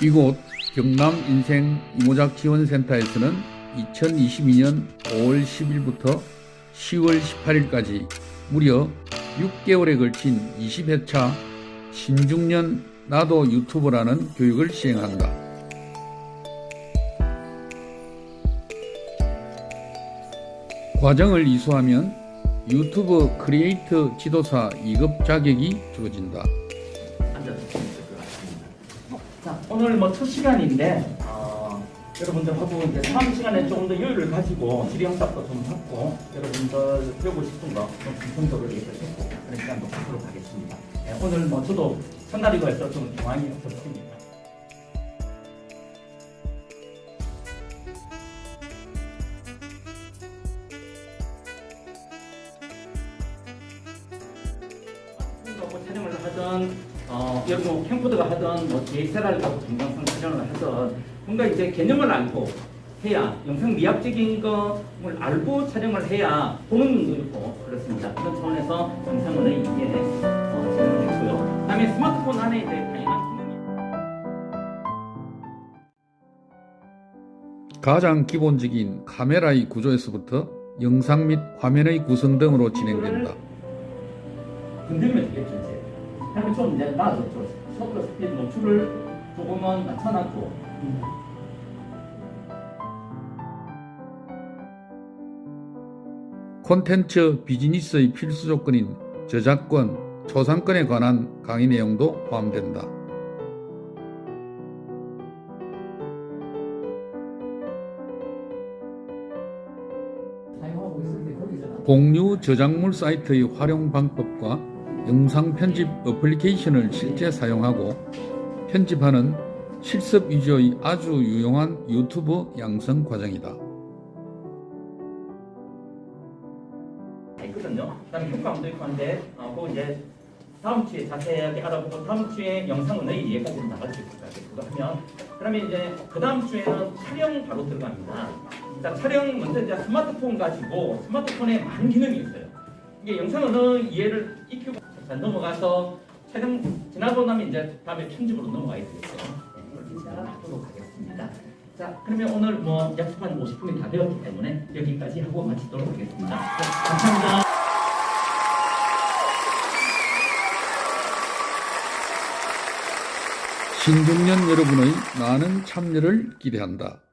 이곳 경남 인생 이모작 지원센터에서는 2022년 5월 10일부터 10월 18일까지 무려 6개월에 걸친 20회차 신중년 나도 유튜버라는 교육을 시행한다. 과정을 이수하면 유튜브 크리에이터 지도사 2급 자격이 주어진다. 자, 오늘 뭐 첫 시간인데 어, 여러분들하고 이제 다음 시간에 조금 더 여유를 가지고 질의응답도 좀 받고 여러분들 배우고 싶은 거좀 분석을 얘기하고 그런 시간도 갖도록 하겠습니다. 네, 오늘 뭐 저도 해서 좀 경황이 없었습니다. 하던 어, 여러분 뭐 캠코더가 하던 뭐 JSLR 하고 동영상 촬영을 하던 뭔가 이제 개념을 알고 해야 영상 미학적인 것을 알고 촬영을 해야 보는 눈도 있고 그렇습니다. 그런 차원에서 영상을 이게 어, 진행을 했고요. 그다음에 스마트폰 안에 이제 다양한 기능이 가장 기본적인 카메라의 구조에서부터 영상 및 화면의 구성 등으로 진행된다. 건들면 되겠죠 그러면 좀 이제 나아졌죠. 셔터 스피드 노출을 조금은 낮춰놨고 콘텐츠 비즈니스의 필수 조건인 저작권, 초상권에 관한 강의 내용도 포함된다. 공유 저작물 사이트의 활용 방법과 영상 편집 어플리케이션을 실제 사용하고 편집하는 실습 위주의 아주 유용한 유튜브 양성 과정이다. 있거든요. 그다음에 효과음도 있고 한데 어, 그거 이제 다음 주에 자세하게 알아보고 다음 주에 영상은 이해까지 나갈 수 있을 것 같아요. 그거 하면 그러면 이제 그 다음 주에는 촬영 바로 들어갑니다. 자 촬영 먼저 이제 스마트폰 가지고 스마트폰에 많은 기능이 있어요. 이게 영상은 이해를 익히고 자, 넘어가서 촬영 지나고 나면 이제 다음에 편집으로 넘어가야 되겠죠. 네, 시작하도록 하겠습니다. 자 그러면 오늘 뭐 약속한 50분이 다 되었기 때문에 여기까지 하고 마치도록 하겠습니다. 네, 감사합니다. 신중년 여러분의 많은 참여를 기대한다.